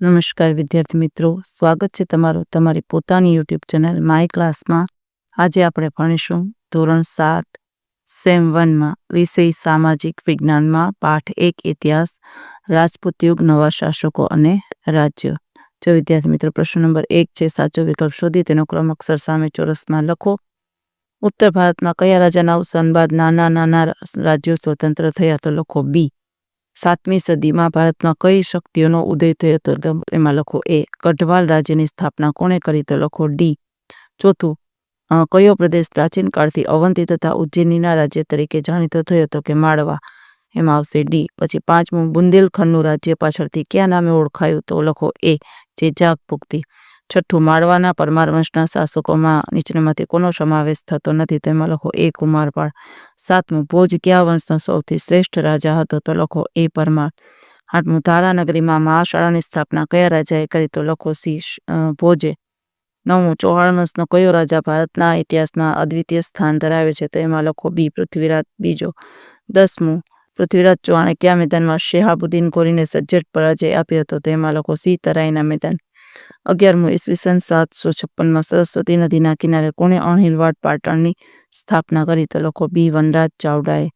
નમસ્કાર, વિદ્યાર્થી મિત્રો. સ્વાગત છે તમારું તમારી પોતાની યુટ્યુબ ચેનલ માય ક્લાસમાં. આજે આપણે ભણીશું ધોરણ સાત, સેમ વનમાં વિષય સામાજિક વિજ્ઞાનમાં, પાઠ એક, ઇતિહાસ, રાજપૂત યુગ, નવા શાસકો અને રાજ્યો. જો વિદ્યાર્થી મિત્રો, પ્રશ્ન નંબર એક છે, સાચો વિકલ્પ શોધી, તેનો ક્રમ અક્ષર સામે ચોરસમાં લખો. ઉત્તર ભારતમાં કયા રાજાના અવસાન બાદ નાના નાના રાજ્યો સ્વતંત્ર થયા, તો લખો બી. સાતમી સદીમાં ભારતમાં કઈ શક્તિઓનો ઉદય થયો હતો? એમાં લખો એ ગઢવાલ રાજ્યની સ્થાપના કોણે કરી? તો લખો ડી. ચોથું કયો પ્રદેશ પ્રાચીન કાળથી અવંતી તથા ઉજ્જૈનીના રાજ્ય તરીકે જાણીતો થયો તો કે માળવા? એમાં આવશે ડી. પછી પાંચમું, બુંદેલખંડનું રાજ્ય પાછળથી ક્યાં નામે ઓળખાયું? તો લખો એ, જે જાગ પુગતી છઠ્ઠું માળવાના પરમાર વંશના શાસકોમાં નીચેનામાંથી કોનો સમાવેશ થતો નથી તેમાં લખો એ કુમારપાળ સાતમું, ભોજ કયા વંશનો સૌથી શ્રેષ્ઠ રાજા હતો તો લખો એ પરમાર. આઠમું, ધારાનગરીમાં મહાશાળાની સ્થાપના કયા રાજાએ કરી તો લખો સી ભોજે. નવમું, ચૌહાણ વંશનો કયો રાજા ભારતના ઇતિહાસમાં અદ્વિતીય સ્થાન ધરાવે છે તો એમાં લખો બી, પૃથ્વીરાજ બીજો. દસમું, પૃથ્વીરાજ ચૌહાણે કયા મેદાનમાં શેહાબુદ્દીન કોરીને સજ્જડ પરાજય આપ્યો હતો તેમાં લખો સી, તરાઈના મેદાન. અગિયારમું ઈસવીસન સાતસો છપ્પનમાં સરસ્વતી નદીના કિનારે કોણે અણહિલવાડ પાટણની સ્થાપના કરી તો લોકો બી. વનરાજ ચાવડાએ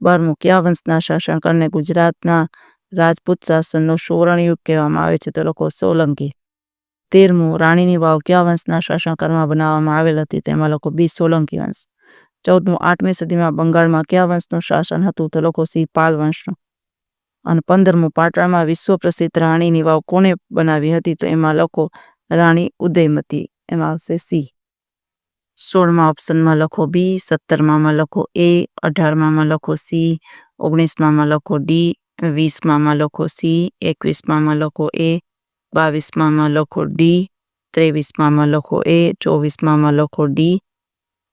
બારમું કયા વંશના શાસનકારને ગુજરાતના રાજપૂત શાસનનો સુવર્ણયુગ કહેવામાં આવે છે તો લોકો સોલંકી. તેરમું રાણીની વાવ કયા વંશના શાસનકાળમાં બનાવવામાં આવેલ હતી તેમાં લોકો બી. સોલંકી વંશ. ચૌદમું આઠમી સદીમાં બંગાળમાં કયા વંશનું શાસન હતું તો લોકો સી. પાલ વંશનું. અને પંદરમું પાટણમાં વિશ્વ પ્રસિદ્ધ રાણીની વાવ કોણે બનાવી હતી તો એમાં લખો રાણી ઉદયમતી, એમાં આવશે સી. સોળમાં ઓપ્શનમાં લખો બી, સત્તરમામાં લખો એ, અઢારમામાં લખો સી, ઓગણીસમામાં લખો ડી, વીસમામાં લખો સી, એકવીસમામાં લખો એ, બાવીસમામાં લખો ડી, ત્રેવીસમામાં લખો એ, ચોવીસમામાં લખો ડી,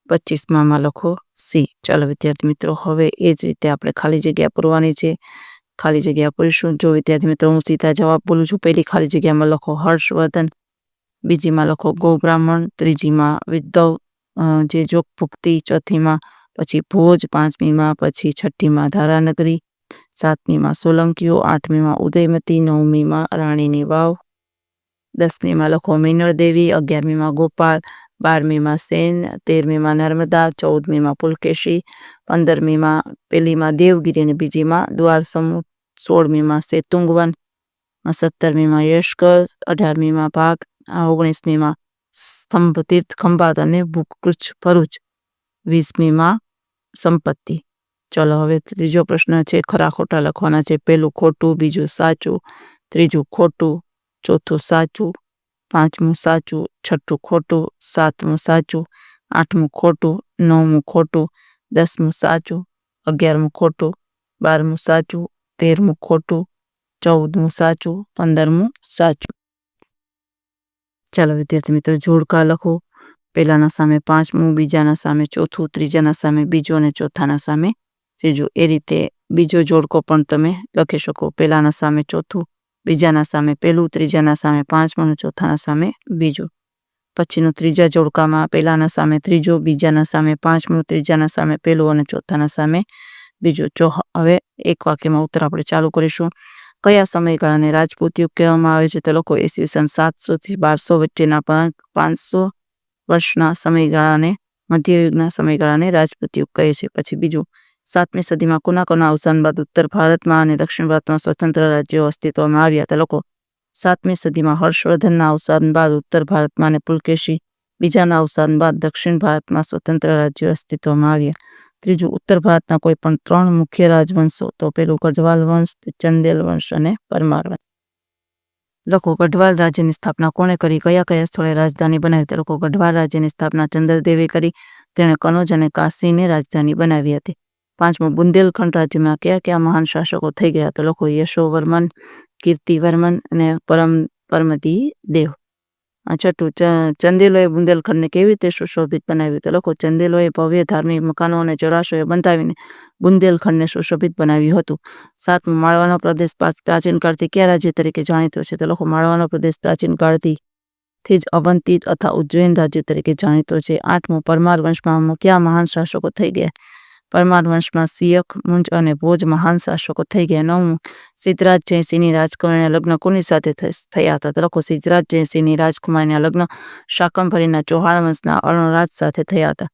પચીસમામાં લખો સી. ચાલો વિદ્યાર્થી મિત્રો, હવે એ જ રીતે આપણે ખાલી જગ્યા પૂરવાની છે. ખાલી જગ્યા પૂરીશું જો વિદ્યાર્થી મિત્રો, હું સીધા જવાબ બોલું છું. પહેલી ખાલી જગ્યામાં લખો હર્ષવર્ધન, બીજીમાં લખો ગોબ્રાહ્મણ ત્રીજીમાં વિદ્ધવ જે જોગ ભુક્તિ, ચોથીમાં પછી ભોજ, પાંચમીમાં પછી છઠ્ઠીમાં ધારાનગરી, સાતમીમાં સોલંકીઓ, આઠમીમાં ઉદયમતી, નવમીમાં રાણીની વાવ, દસમીમાં લખો મિનળ દેવી, અગિયારમીમાં ગોપાલ બારમીમાં સેન, તેરમીમાં નર્મદા, ચૌદમીમાં પુલકેશી, પંદરમીમાં પેલીમાં દેવગીરી અને બીજીમાં દ્વારસમુ સોળમીમાં સેતુંગવન, સત્તરમીમાં યશકર, અઢારમીમાં ભાગ ઓગણીસમીમાં સ્તંભ તીર્થ ખંભાત અને ભૂકૃચ ભરૂચ, વીસમીમાં સંપત્તિ. ચલો હવે ત્રીજો પ્રશ્ન છે, ખરા ખોટા લખવાના છે, પેલું ખોટું, બીજું સાચું, ત્રીજું ખોટું, ચોથું સાચું. પાંચમું સાચું, છઠ્ઠું ખોટું, સાતમું સાચું, આઠમું ખોટું, નવમું ખોટું, દસમું સાચું, અગિયારમું ખોટું, બારમું સાચું, તેરમું ખોટું, ચૌદમું સાચું, પંદરમું સાચું. ચાલો વિદ્યાર્થી મિત્રો, જોડકા લખો. પહેલાના સામે પાંચમું, બીજાના સામે ચોથું, ત્રીજાના સામે બીજો અને ચોથાના સામે ત્રીજું. એ રીતે બીજો જોડકો પણ તમે લખી શકો. પહેલાના સામે ચોથું બીજાના સામે પહેલું, ત્રીજાના સામે પાંચમાનું ચોથાના સામે બીજું. પછીનું ત્રીજા જોડકામાં, પહેલાના સામે ત્રીજો, બીજાના સામે પાંચમું, ત્રીજાના સામે પહેલું, અને ચોથાના સામે બીજું. ચો હવે એક વાક્યમાં ઉત્તર આપણે ચાલુ કરીશું. કયા સમયગાળાને રાજપૂત યુગ કહેવામાં આવે છે તે લોકો ઈસવીસન સાતસોથી બારસો વચ્ચેના પાંચસો વર્ષના સમયગાળાને, મધ્યયુગના સમયગાળાને રાજપૂત યુગ કહે છે. પછી બીજું સાતમી સદીમાં કુનાકોના કોના અવસાન બાદ ઉત્તર ભારતમાં અને દક્ષિણ ભારતમાં સ્વતંત્ર રાજ્યો અસ્તિત્વમાં આવ્યા. તે લોકો સાતમી સદીમાં હર્ષવર્ધનના અવસાન બાદ ઉત્તર ભારતમાં અને પુલકેશી બીજાના અવસાન બાદ દક્ષિણ ભારતમાં સ્વતંત્ર રાજ્યો અસ્તિત્વમાં આવ્યા. ત્રીજું, ઉત્તર ભારતના કોઈ પણ ત્રણ મુખ્ય રાજવંશો તો પેલું ગઢવાલ વંશ ચંદેલ વંશ અને પરમાર વંશ. લોકો ગઢવાલ રાજ્યની સ્થાપના કોણે કરી? કયા કયા સ્થળે રાજધાની બનાવી? લોકો ગઢવાલ રાજ્યની સ્થાપના ચંદ્રદેવે કરી. તેણે કનોજ અને કાશીને રાજધાની બનાવી હતી. પાંચમું બુંદેલખંડ રાજ્યમાં કયા કયા મહાન શાસકો થઈ ગયા તો લોકો યશોવર્મન, કીર્તિવર્મન અને પરમ, પરમતી દેવ. છઠ્ઠું ચંદેલોએ બુંદેલખંડને કેવી રીતે સુશોભિત બનાવ્યું તો લખો ચંદેલોએ ભવ્ય ધાર્મિક મકાનો અને જળાશયો બંધાવીને બુંદેલખંડને સુશોભિત બનાવ્યું હતું. સાતમું, માળવાનો પ્રદેશ પ્રાચીન કાળથી કયા રાજ્ય તરીકે જાણીતો છે? તો લોકો માળવાનો પ્રદેશ પ્રાચીન કાળથી થી જ અવંતિત અથવા ઉજ્જૈન રાજ્ય તરીકે જાણીતો છે. આઠમું, પરમાર વંશમાં કયા મહાન શાસકો થઈ ગયા? પરમાર વંશમાં સિયક મુંજ અને ભોજ મહાન શાસકો થઈ ગયા. નવમું, સિદ્ધરાજ જયસિંહની રાજકુમારીના લગ્ન કોની સાથે થયા હતા? તો લખો, સિદ્ધરાજ જયસિંહની રાજકુમારીના લગ્ન શાકંભરીના ચૌહાણ વંશના અરુણરાજ સાથે થયા હતા.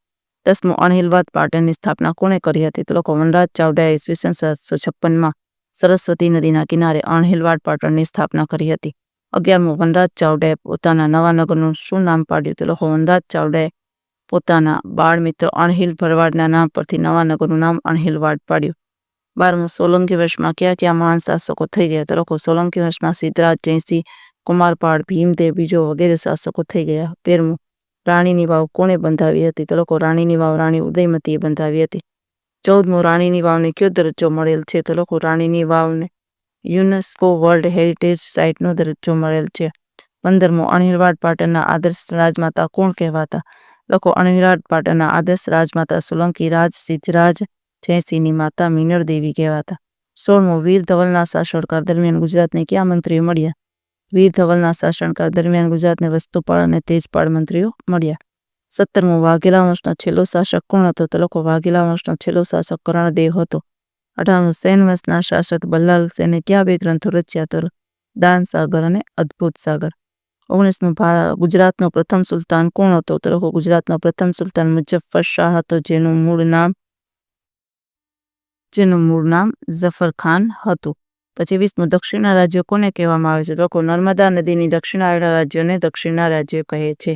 દસમું અણહિલવાદ પાટણની સ્થાપના કોણે કરી હતી? તો લોકો વનરાજ ચાવડાએ ઈસવીસન સાતસો છપ્પનમાં સરસ્વતી નદીના કિનારે અણહિલવાડ પાટણની સ્થાપના કરી હતી. અગિયારમું, વનરાજ ચાવડાએ પોતાના નવા નગરનું શું નામ પાડ્યું? તો લોકો વનરાજ ચાવડાએ પોતાના બાળ મિત્ર અણહિલ ભરવાડના નામ પરથી નવા નગરનું નામ અણહિલવાડ પાડ્યું. બારમું સોલંકી વર્ષમાં કયા કયા મહાન શાસકો થઈ ગયા તો લોકો સોલંકી વર્ષમાં સિદ્ધરાજ જયસિંહ કુમારપાળ, ભીમદેવ બીજો વગેરે શાસકો થઈ ગયા. તેરમું, રાણીની વાવ કોણે બંધાવી હતી તો લોકો રાણીની વાવ રાણી ઉદયમતીએ બંધાવી હતી. ચૌદમું, રાણીની વાવને કયો દરજ્જો મળેલ છે તો લોકો રાણીની વાવને યુનેસ્કો વર્લ્ડ હેરિટેજ સાઇટનો દરજ્જો મળેલ છે. પંદરમું અણહિલવાડ પાટણના આદર્શ રાજમાતા કોણ કહેવાતા? લોકો અણહિલવાડ પાટણના આદર્શ રાજમાતા સોલંકી રાજ, સિદ્ધરાજ જયસિંહની માતા મિનળ દેવી કહેવાતા. સોળમું, વીર ધવલના શાસનકાળ દરમિયાન ગુજરાતને કયા મંત્રીઓ મળ્યા? વીર ધવલના શાસનકાળ દરમિયાન ગુજરાતને વસ્તુપાળ અને તેજપાળ મંત્રીઓ મળ્યા. સત્તરમું, વાઘેલા વંશનો છેલ્લો શાસક કોણ હતો? તો લોકો વાઘેલા વંશનો છેલ્લો શાસક કરણદેવ હતો. અઢારમું સેન વંશના શાસક બલ્લાલ સેને ક્યાં બે ગ્રંથો રચ્યા તો? દાન સાગર અને અદ્ભુત સાગર. ઓગણીસમું ગુજરાતનો પ્રથમ સુલતાન કોણ હતો? તો ગુજરાતનો પ્રથમ સુલતાન મુજફ્ફર શાહ હતો, જેનું મૂળ નામ, જેનું મૂળ નામ ઝફર ખાન હતું. પછી વીસમું, દક્ષિણના રાજ્યો કોને કહેવામાં આવે છે? તો નર્મદા નદીની દક્ષિણ આવેલા રાજ્યોને દક્ષિણના રાજ્યો કહે છે.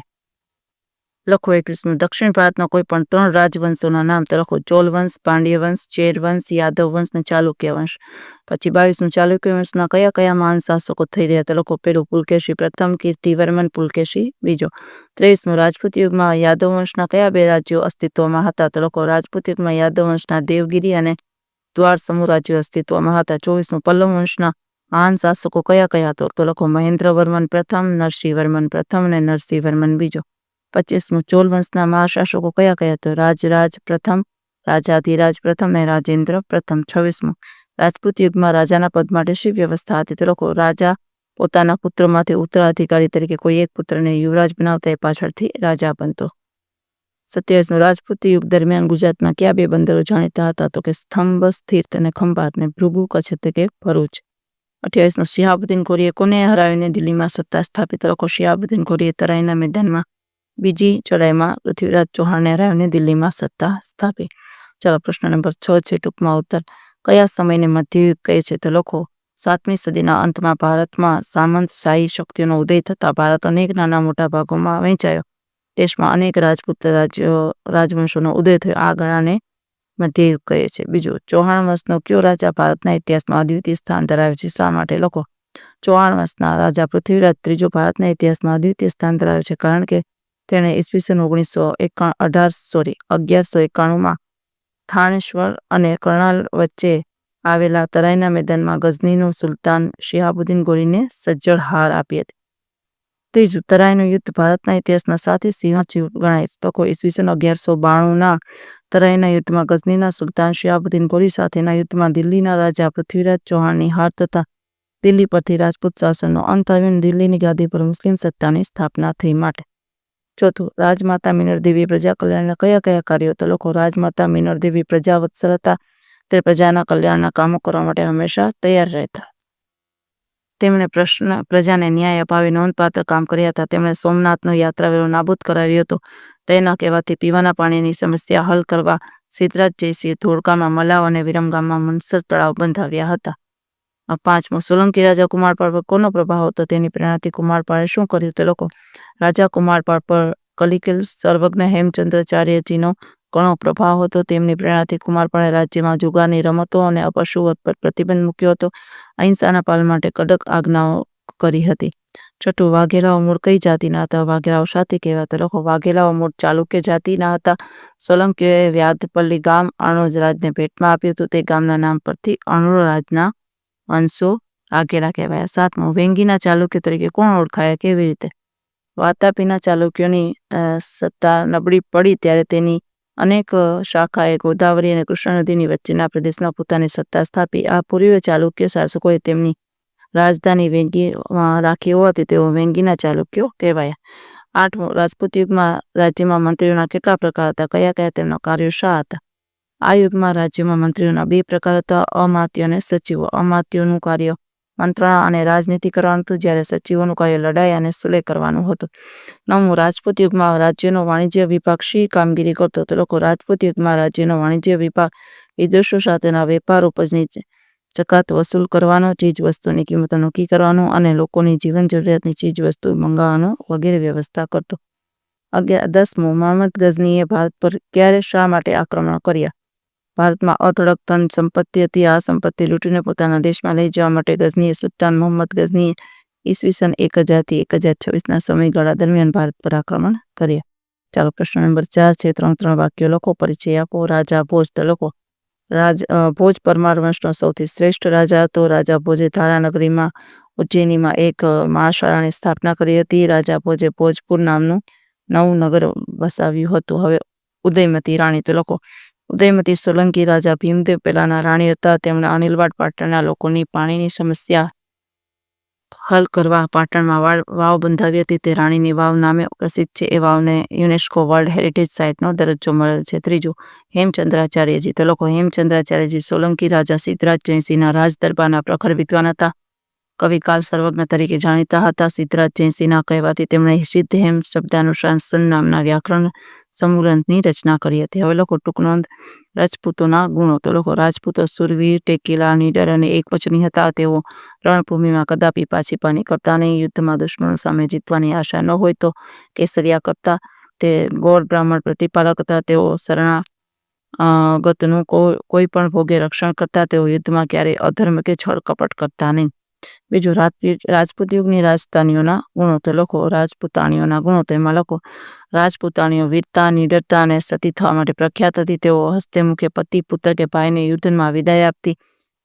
લખો એકવીસમું દક્ષિણ ભારતના કોઈ પણ ત્રણ રાજવંશોના નામ તો લખો. ચોલ વંશ પાંડ્ય વંશ ચેર વંશ યાદવ વંશ અને ચાલુક્ય વંશ પછી બાવીસમું ચાલુક્ય વંશના કયા કયા મહાન શાસકો થઈ રહ્યા તો લખો. પેલું પુલકેશી, પ્રથમ કીર્તિવર્મન પુલકેશી, બીજો ત્રેવીસમું રાજપૂત યુગમાં યાદવ વંશના કયા બે રાજ્યો અસ્તિત્વમાં હતા તો લખો. રાજપૂત યુગમાં યાદવ વંશના દેવગીરી અને દ્વાર સમૂહ રાજ્યો અસ્તિત્વમાં હતા. ચોવીસમું પલ્લવ વંશના મહાન શાસકો કયા કયા તો લખો. મહેન્દ્રવર્મન પ્રથમ, નરસિંહવર્મન પ્રથમ અને નરસિંહવર્મન બીજો. પચીસમું ચોલ વંશના મહાશાસકો કયા કયા તો રાજરાજ પ્રથમ, રાજાધિરાજ પ્રથમ અને રાજેન્દ્ર પ્રથમ. છવ્વીસમું. રાજપૂત યુગમાં રાજાના પદ માટે શી વ્યવસ્થા હતી? તો લોકો રાજા પોતાના પુત્રોમાંથી ઉત્તરાધિકારી તરીકે કોઈ એક પુત્રને યુવરાજ બનાવતા એ પાછળથી રાજા બનતો. સત્યાવીસમું. રાજપૂત યુગ દરમિયાન ગુજરાતમાં કયા બે બંદરો જાણીતા હતા? તો કે સ્તંભ સ્થિર્થ અને ખંભાત ને ભૃગુ કચ્છ એટલે કે ભરૂચ. અઠ્યાવીસમું. શિહાબુદ્દીન ઘોરીએ કોને હરાવીને દિલ્હીમાં સત્તા સ્થાપિત લોકો શિહાબુદ્દીન ઘોરીએ તરાઈના મેદાનમાં બીજી ચઢાઈમાં પૃથ્વીરાજ ચૌહાણને હરાવીને દિલ્હીમાં સત્તા સ્થાપી. ચાલો પ્રશ્ન નંબર છ છે, ટૂંકમાં ઉત્તર. કયા સમયને મધ્યયુગ કહે છે? તો લોકો સાતમી સદીના અંતમાં ભારતમાં સામંત શાહી શક્તિઓનો ઉદય થતાં ભારત અનેક નાના મોટા ભાગોમાં વહેંચાયો. દેશમાં અનેક રાજપૂત રાજ્યો, રાજવંશોનો ઉદય થયો. આ ગાળાને મધ્યયુગ કહે છે. બીજું, ચૌહાણ વંશનો કયો રાજા ભારતના ઇતિહાસમાં અદ્વિતીય સ્થાન ધરાવે છે? શા માટે? લોકો ચૌહાણ વંશના રાજા પૃથ્વીરાજ ત્રીજો ભારતના ઇતિહાસમાં અદ્વિતીય સ્થાન ધરાવે છે. કારણ કે તેણે ઈસવીસન ઓગણીસો એકા, અઢાર, સોરી, અગિયારસો એકાણુંમાં થાણેશ્વર અને કરણાલ વચ્ચે આવેલા તરાઈના મેદાનમાં ગઝનીનો સુલતાન શિહાબુદ્દીન ગોરીને સજ્જડ હાર આપી હતી. ત્રીજું, તરાઈનું યુદ્ધ ભારતના ઇતિહાસમાં સાથી સિંહાચી ગણાય તો કોઈ ઈસવીસન અગિયારસો બાણુંના તરાઈના યુદ્ધમાં ગઝનીના સુલતાન શિહાબુદ્દીન ગોરી સાથેના યુદ્ધમાં દિલ્હીના રાજા પૃથ્વીરાજ ચૌહાણની હાર તથા દિલ્હી પરથી રાજપૂત શાસનનો અંત આવ્યો દિલ્હીની ગાદી પર મુસ્લિમ સત્તાની સ્થાપના થઈ માટે ચોથું, રાજમાતા મિનર દેવી પ્રજા કલ્યાણના કયા કયા કાર્યો તો લોકો રાજમાતા મિનર દેવી પ્રજા વત્સલ હતા. તે પ્રજાના કલ્યાણના કામો કરવા માટે હંમેશા તૈયાર રહેતા. તેમણે પ્રશ્ન, પ્રજાને ન્યાય અપાવી નોંધપાત્ર કામ કર્યા હતા. તેમણે સોમનાથનો યાત્રાવેરો નાબૂદ કરાવ્યો હતો. તેના કહેવાથી પીવાના પાણીની સમસ્યા હલ કરવા સિદ્ધરાજ જયસિંહે ધોળકામાં, મલાવ અને વિરમગામમાં મુનસર તળાવ બંધાવ્યા હતા. પાંચમું સોલંકી રાજા કુમારપાળ પર કોનો પ્રભાવ હતો? તેની પ્રેરણાથી કુમારપાળે શું કર્યું? તે લોકો, રાજા કુમારપાળ પર કલિકેલ સર્વજ્ઞ હેમચંદ્રાચાર્યજીનો ઘણો પ્રભાવ હતો. તેમની પ્રેરણાથી કુમારપાળે રાજ્યમાં જુગારની રમતો અને અપશુવત પર પ્રતિબંધ મૂક્યો હતો. અહિંસાના પાલન માટે કડક આજ્ઞાઓ કરી હતી. છઠ્ઠું વાઘેલાઓ મૂળ કઈ જાતિના હતા વાઘેલાઓ સાથી કહેવાતા લોકો, વાઘેલાઓ મૂળ ચાલુક્ય જાતિના હતા. સોલંકીઓએ વ્યાધપલ્લી ગામ અણોજ રાજને ભેટમાં આપ્યું હતું. તે ગામના નામ પરથી અણોજ વંશો વાઘેલા કહેવાયા સાતમું. વેંગીના ચાલુક્ય તરીકે કોણ ઓળખાયા? કેવી રીતે? વાતાપીના ચાલુક્યોની સત્તા નબળી પડી ત્યારે તેની અનેક શાખાએ ગોદાવરી અને કૃષ્ણ નદીની વચ્ચેના પ્રદેશમાં પોતાની સત્તા સ્થાપી. આ પૂર્વીય ચાલુક્ય શાસકોએ તેમની રાજધાની વેંગીમાં રાખી હોવાથી તેઓ વેંગીના ચાલુક્યો કહેવાયા. આઠમું. રાજપૂત યુગમાં રાજ્યમાં મંત્રીઓના કેટલા પ્રકાર હતા? કયા કયા તેમના કાર્યો શા હતા? આ યુગમાં રાજ્યમાં મંત્રીઓના બે પ્રકાર હતા, અમાત્ય અને સચિવો. અમાત્યોનું કાર્ય મંત્રણા અને રાજનીતિ કરવાનું હતું, જ્યારે સચિવોનું કાર્ય લડાઈ અને સુલે કરવાનું હતું. નવમું, રાજપૂત યુગમાં રાજ્યનો વાણિજ્ય વિભાગ શી કામગીરી કરતો તો લોકો રાજપૂત યુગમાં રાજ્યનો વાણિજ્ય વિભાગ વિદેશો સાથેના વેપાર ઉપજની જકાત વસૂલ કરવાનો ચીજ વસ્તુની કિંમતો નક્કી કરવાનો અને લોકોની જીવન જરૂરિયાતની ચીજ વસ્તુ મંગાવવાનો વગેરે વ્યવસ્થા કરતો. અગિયાર, દસમું, મોહમ્મદ ગઝનીએ ભારત પર ક્યારે શા માટે આક્રમણ કર્યા? ભારતમાં અથડક ધન સંપત્તિ હતી. આ સંપત્તિ લૂંટીને પોતાના દેશમાં લઈ જવા માટે ગઝની સુલતાન મોહમ્મદ ગઝની ઈસવીસન એક હજારથી એક હજાર છવ્વીસના સમયગાળા દરમિયાન ભારત પર આક્રમણ કર્યા. ચાલો પ્રશ્ન નંબર ચાર છે. ત્રણ ત્રણ વાક્યો લખો, પરિચય આપો. રાજા ભોજ લખો. રાજ ભોજ પરમાર વંશનો સૌથી શ્રેષ્ઠ રાજા હતો. રાજા ભોજે ધારાનગરીમાં ઉજ્જૈનીમાં એક મહાશાળાની સ્થાપના કરી હતી. રાજા ભોજે ભોજપુર નામનું નવું નગર વસાવ્યું હતું. હવે ઉદયમતી રાણી તો લોકો ઉદયમતી સોલંકી, રાજા ભીમદેવ પહેલાના રાણી હતા. તેમણે અનિલવાડ પાટણના લોકોની પાણીની સમસ્યા હલ કરવા પાટણમાં વાવ બંધાવી હતી. તે રાણીની વાવ નામે પ્રસિદ્ધ છે. એ વાવને યુનેસ્કો વર્લ્ડ હેરિટેજ સાઇટનો દરજ્જો મળેલ છે. ત્રીજું, હેમચંદ્રાચાર્યજી. તો લોકો હેમચંદ્રાચાર્યજી, સોલંકી, રાજા સિદ્ધરાજ જયસિંહના રાજ દરબારના પ્રખર વિદ્વાન હતા. કવિકાલ સર્વજ્ઞ તરીકે જાણીતા હતા. સિદ્ધરાજ જયસિંહના કહેવાથી તેમણે સિદ્ધ હેમ શબ્દાનુશાસન નામના વ્યાકરણ સમુગ્રંથની રચના કરી હતી. હવે લોકો ટૂંક નોંધ રાજપૂતોના ગુણો. તો લોકો રાજપૂતો, સુરવીર, ટેકીલા, નીડર અને એકવચની હતા. તેઓ રણભૂમિમાં કદાપી પાછી પાની કરતા નહીં. યુદ્ધમાં દુશ્મનો સામે જીતવાની આશા ન હોય તો કેસરિયા કરતા. તે ગોળ બ્રાહ્મણ પ્રતિપાલક હતા. તેઓ શરણા ગતનું કોઈ પણ ભોગે રક્ષણ કરતા. તેઓ યુદ્ધમાં ક્યારેય અધર્મ કે છળ કપટ કરતા નહીં. બીજું રાજપૂત યુગની રાજધાનીઓના ગુણો તો લખો, રાજપૂતાણીઓના ગુણો તો એમાં લખો. રાજપૂતાણીઓ વીરતા, નિડરતા અને સતી થવા માટે પ્રખ્યાત હતી. તેઓ હસ્તે મુખે પતિ, પુત્ર કે ભાઈને યુદ્ધમાં વિદાય આપતી.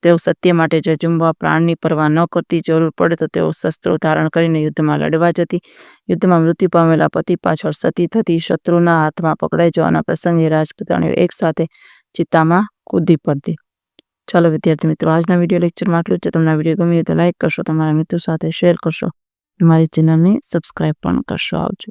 તેઓ સત્ય માટે જજુમવા પ્રાણની પરવા ન કરતી, જરૂર પડે તો તેઓ શસ્ત્રો ધારણ કરીને યુદ્ધમાં લડવા જતી. યુદ્ધમાં મૃત્યુ પામેલા પતિ પાછળ સતી થતી. શત્રુના હાથમાં પકડાઈ જવાના પ્રસંગે રાજપૂતાણીઓ એક સાથે ચિત્તામાં કૂદી પડતી. ચાલો વિદ્યાર્થી મિત્રો, આજના વીડિયો લેક્ચરમાં આટલું છે. તમને વીડિયો ગમ્યો તો લાઈક કરશો, તમારા મિત્રો સાથે શેર કરશો મારી ચેનલને સબસ્ક્રાઈબ પણ કરશો આવજો.